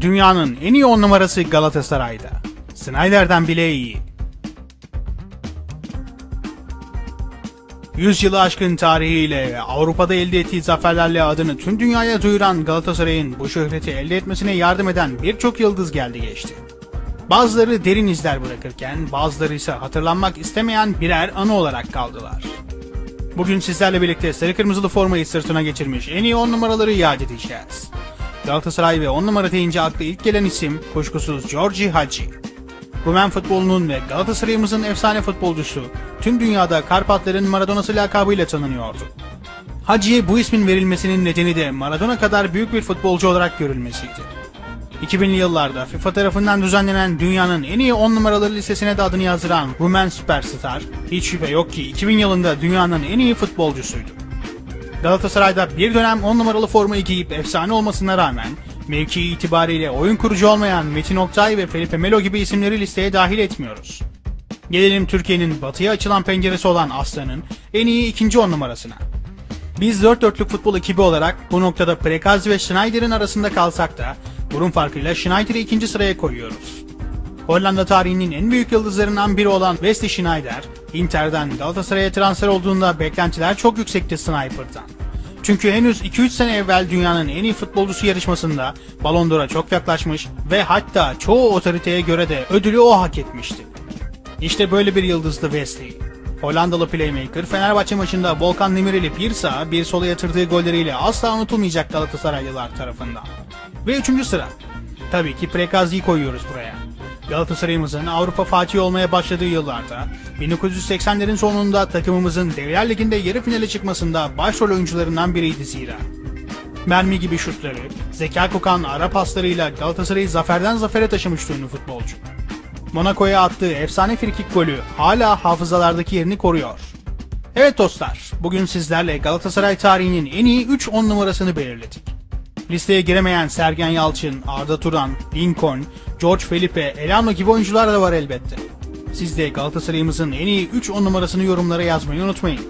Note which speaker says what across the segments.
Speaker 1: Dünyanın en iyi on numarası Galatasaray'da. Snyder'den bile iyi. 100 yılı aşkın tarihiyle ve Avrupa'da elde ettiği zaferlerle adını tüm dünyaya duyuran Galatasaray'ın bu şöhreti elde etmesine yardım eden birçok yıldız geldi geçti. Bazıları derin izler bırakırken bazıları ise hatırlanmak istemeyen birer anı olarak kaldılar. Bugün sizlerle birlikte sarı kırmızılı formayı sırtına geçirmiş en iyi 10 numaraları yad edeceğiz. Galatasaray ve 10 numara deyince akla ilk gelen isim kuşkusuz Giorgi Hagi. Rumen futbolunun ve Galatasaray'ımızın efsane futbolcusu tüm dünyada Karpatların Maradona'sı lakabıyla tanınıyordu. Hagi'ye bu ismin verilmesinin nedeni de Maradona kadar büyük bir futbolcu olarak görülmesiydi. 2000'li yıllarda FIFA tarafından düzenlenen dünyanın en iyi 10 numaraları listesine de adını yazdıran Rumen süperstar, hiç şüphe yok ki 2000 yılında dünyanın en iyi futbolcusuydu. Galatasaray'da bir dönem 10 numaralı formayı giyip efsane olmasına rağmen mevkii itibariyle oyun kurucu olmayan Metin Oktay ve Felipe Melo gibi isimleri listeye dahil etmiyoruz. Gelelim Türkiye'nin batıya açılan penceresi olan Aslan'ın en iyi ikinci 10 numarasına. Biz 4 dörtlük futbol ekibi olarak bu noktada Prekazi ve Schneider'in arasında kalsak da burun farkıyla Schneider'i ikinci sıraya koyuyoruz. Hollanda tarihinin en büyük yıldızlarından biri olan Wesley Schneider, Inter'den Galatasaray'a transfer olduğunda beklentiler çok yüksekti Sniper'dan. Çünkü henüz 2-3 sene evvel dünyanın en iyi futbolcusu yarışmasında Ballon d'Or'a çok yaklaşmış ve hatta çoğu otoriteye göre de ödülü o hak etmişti. İşte böyle bir yıldızdı Wesley. Hollandalı playmaker Fenerbahçe maçında Volkan Demirel'i bir sağa bir sola yatırdığı golleriyle asla unutulmayacak Galatasaraylılar tarafından. Ve üçüncü sıra. Tabii ki Prekazi'yi koyuyoruz buraya. Galatasaray'ımızın Avrupa Fatih olmaya başladığı yıllarda 1980'lerin sonunda takımımızın Devler Ligi'nde yarı finale çıkmasında başrol oyuncularından biriydi zira. Mermi gibi şutları, zeka kokan ara paslarıyla Galatasaray'ı zaferden zafere taşımıştı ünlü futbolcu. Monaco'ya attığı efsane frikik golü hala hafızalardaki yerini koruyor. Evet dostlar, bugün sizlerle Galatasaray tarihinin en iyi 3 10 numarasını belirledik. Listeye giremeyen Sergen Yalçın, Arda Turan, Lincoln, George Felipe, Elano gibi oyuncular da var elbette. Siz de Galatasaray'ımızın en iyi 3 10 numarasını yorumlara yazmayı unutmayın.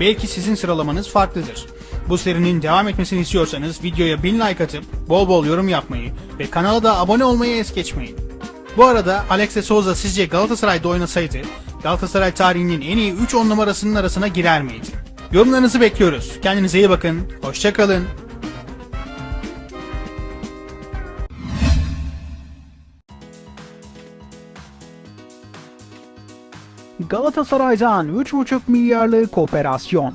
Speaker 1: Belki sizin sıralamanız farklıdır. Bu serinin devam etmesini istiyorsanız videoya 1000 like atıp bol bol yorum yapmayı ve kanala da abone olmayı es geçmeyin. Bu arada Alex de Souza sizce Galatasaray'da oynasaydı Galatasaray tarihinin en iyi 3 10 numarasının arasına girer miydi? Yorumlarınızı bekliyoruz. Kendinize iyi bakın. Hoşçakalın.
Speaker 2: Galatasaray'dan 3,5 milyarlık operasyon.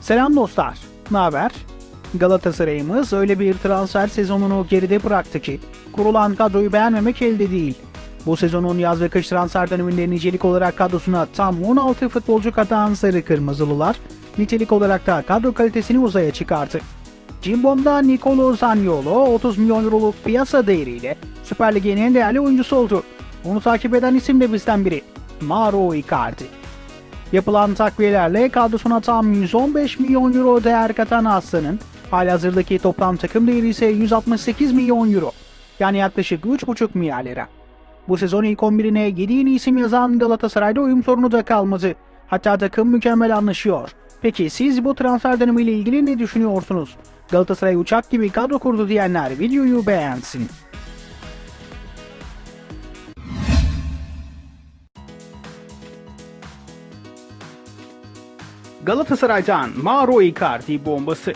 Speaker 2: Selam dostlar. Ne haber? Galatasaray'ımız öyle bir transfer sezonunu geride bıraktı ki kurulan kadroyu beğenmemek elde değil. Bu sezonun yaz ve kış transfer döneminde nicelik olarak kadrosuna tam 16 futbolcu katan sarı kırmızılılar, nitelik olarak da kadro kalitesini uzaya çıkarttı. Cimbom'da Nicolo Zaniolo 30 milyon euroluk piyasa değeriyle Süper Lig'in en değerli oyuncusu oldu. Onu takip eden isim de bizden biri. Mauro Icardi. Yapılan takviyelerle kadrosuna tam 115 milyon euro değer katan Aslan'ın halihazırdaki toplam takım değeri ise 168 milyon euro. Yani yaklaşık 3,5 milyar lira. Bu sezon ilk 11'ine 7 yeni isim yazan Galatasaray'da uyum sorunu da kalmadı. Hatta takım mükemmel anlaşıyor. Peki siz bu transfer dönemiyle ilgili ne düşünüyorsunuz? Galatasaray uçak gibi kadro kurdu diyenler videoyu beğensin. Galatasaray'dan Mauro Icardi bombası.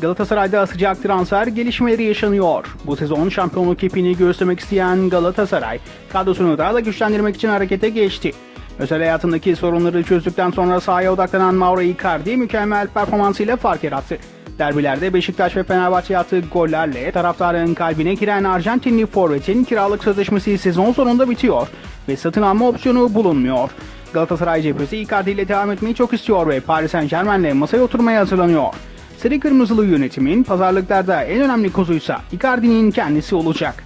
Speaker 2: Galatasaray'da sıcak transfer gelişmeleri yaşanıyor. Bu sezon şampiyonluk ipini göğüslemek isteyen Galatasaray, kadrosunu daha da güçlendirmek için harekete geçti. Özel hayatındaki sorunları çözdükten sonra sahaya odaklanan Mauro Icardi mükemmel performansıyla fark yarattı. Derbilerde Beşiktaş ve Fenerbahçe attığı gollerle taraftarın kalbine giren Arjantinli forvetin kiralık sözleşmesi sezon sonunda bitiyor ve satın alma opsiyonu bulunmuyor. Galatasaray cephesi Icardi ile devam etmeyi çok istiyor ve Paris Saint Germain'le masaya oturmaya hazırlanıyor. Sarı Kırmızılı yönetimin pazarlıklarda en önemli kozuysa Icardi'nin kendisi olacak.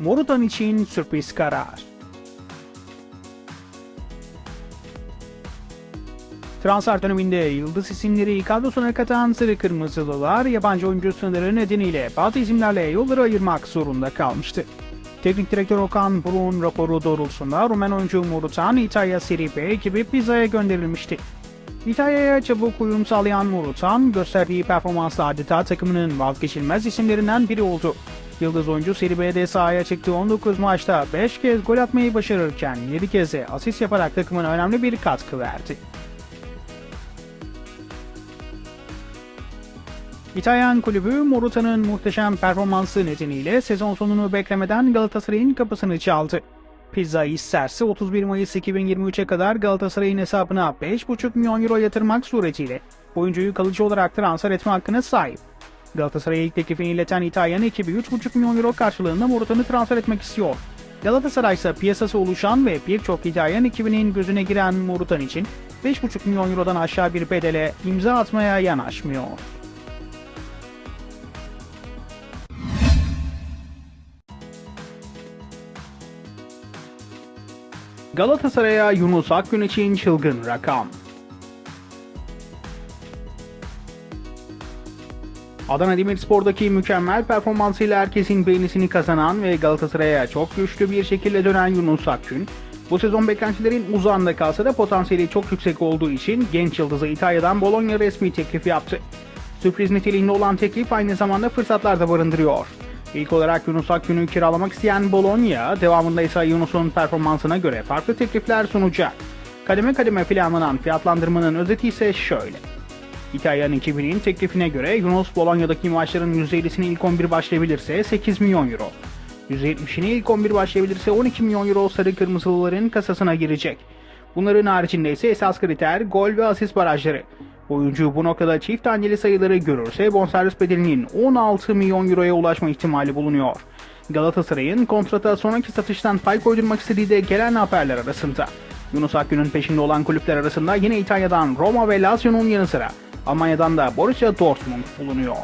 Speaker 2: Morutan için sürpriz karar. Transfer döneminde yıldız isimleri kadrosuna katan Sarı Kırmızılılar yabancı oyuncu sınırı nedeniyle bazı isimlerle yolları ayırmak zorunda kalmıştı. Teknik direktör Okan Buruk'un raporu doğrultusunda Rumen oyuncu Morutan İtalya Serie B ekibi Pisa'ya gönderilmişti. İtalya'ya çabuk uyum sağlayan Morutan gösterdiği performansla adeta takımının vazgeçilmez isimlerinden biri oldu. Yıldız oyuncu Serie B'de sahaya çıktığı 19 maçta 5 kez gol atmayı başarırken 7 kez de asist yaparak takımına önemli bir katkı verdi. İtalyan kulübü Moruta'nın muhteşem performansı nedeniyle sezon sonunu beklemeden Galatasaray'ın kapısını çaldı. Pizza isterse 31 Mayıs 2023'e kadar Galatasaray'ın hesabına 5,5 milyon euro yatırmak suretiyle oyuncuyu kalıcı olarak transfer etme hakkına sahip. Galatasaray'a ilk teklifini ileten İtalyan ekibi 3,5 milyon euro karşılığında Moruta'nı transfer etmek istiyor. Galatasaray ise piyasası oluşan ve birçok İtalyan ekibinin gözüne giren Morutan için 5,5 milyon eurodan aşağı bir bedele imza atmaya yanaşmıyor. Galatasaray'a Yunus Akgün için çılgın rakam. Adana Demirspor'daki mükemmel performansıyla herkesin beğenisini kazanan ve Galatasaray'a çok güçlü bir şekilde dönen Yunus Akgün, bu sezon beklentilerin uzağında kalsa da potansiyeli çok yüksek olduğu için genç yıldızı İtalya'dan Bologna resmi teklif yaptı. Sürpriz niteliğinde olan teklif aynı zamanda fırsatlar da barındırıyor. İlk olarak Yunus Akgün'ü kiralamak isteyen Bologna, devamında ise Yunus'un performansına göre farklı teklifler sunacak. Kademe kademe planlanan fiyatlandırmanın özeti ise şöyle. İtalyan ekibinin teklifine göre Yunus Bologna'daki maçların %50'sine ilk 11 başlayabilirse 8 milyon euro. %70'ine ilk 11 başlayabilirse 12 milyon euro sarı kırmızılıların kasasına girecek. Bunların haricinde ise esas kriter gol ve asist barajları. Oyuncu bu noktada çift taneli sayıları görürse bonservis bedelinin 16 milyon euroya ulaşma ihtimali bulunuyor. Galatasaray'ın kontrata sonraki satıştan pay koydurmak istediği de gelen haberler arasında. Yunus Akgün'ün peşinde olan kulüpler arasında yine İtalya'dan Roma ve Lazio'nun yanı sıra Almanya'dan da Borussia Dortmund bulunuyor.